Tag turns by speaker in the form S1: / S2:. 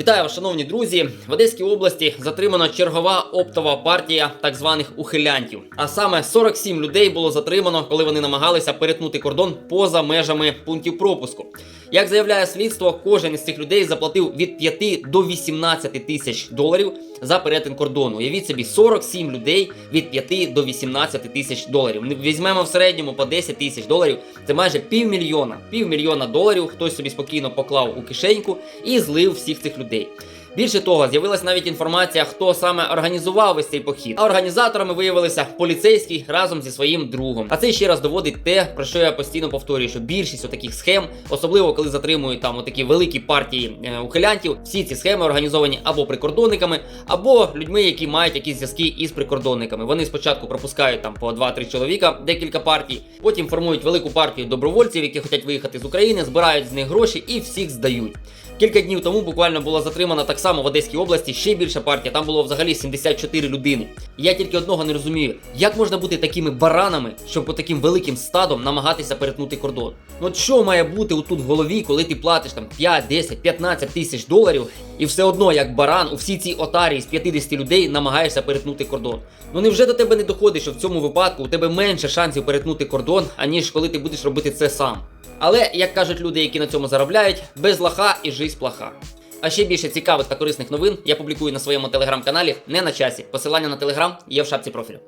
S1: Вітаю шановні друзі! В Одеській області затримана чергова оптова партія так званих ухилянтів. А саме 47 людей було затримано, коли вони намагалися перетнути кордон поза межами пунктів пропуску. Як заявляє слідство, кожен із цих людей заплатив від 5 до 18 тисяч доларів за перетин кордону. Уявіть собі, 47 людей від 5 до 18 тисяч доларів. Візьмемо в середньому по 10 тисяч доларів. Це майже півмільйона. Півмільйона доларів хтось собі спокійно поклав у кишеньку і злив всіх цих людей. Більше того, з'явилась навіть інформація, хто саме організував весь цей похід. А організаторами виявилися поліцейський разом зі своїм другом. А це ще раз доводить те, про що я постійно повторюю, що більшість таких схем, особливо коли затримують там такі великі партії е, ухилянтів, всі ці схеми організовані або прикордонниками, або людьми, які мають якісь зв'язки із прикордонниками. Вони спочатку пропускають там по 2-3 чоловіка, декілька партій, потім формують велику партію добровольців, які хочуть виїхати з України, збирають з них гроші і всіх здають. Кілька днів тому буквально була затримана так само в Одеській області ще більша партія. Там було взагалі 74 людини. Я тільки одного не розумію, як можна бути такими баранами, щоб по таким великим стадом намагатися перетнути кордон. Ну от що має бути отут в голові, коли ти платиш там 5, 10, 15 тисяч доларів, і все одно, як баран, у всій цій отарі з 50 людей намагаєшся перетнути кордон. Ну невже до тебе не доходить, що в цьому випадку у тебе менше шансів перетнути кордон, аніж коли ти будеш робити це сам? Але, як кажуть люди, які на цьому заробляють, без лоха і жизнь плаха. А ще більше цікавих та корисних новин я публікую на своєму телеграм-каналі не на часі. Посилання на телеграм є в шапці профілю.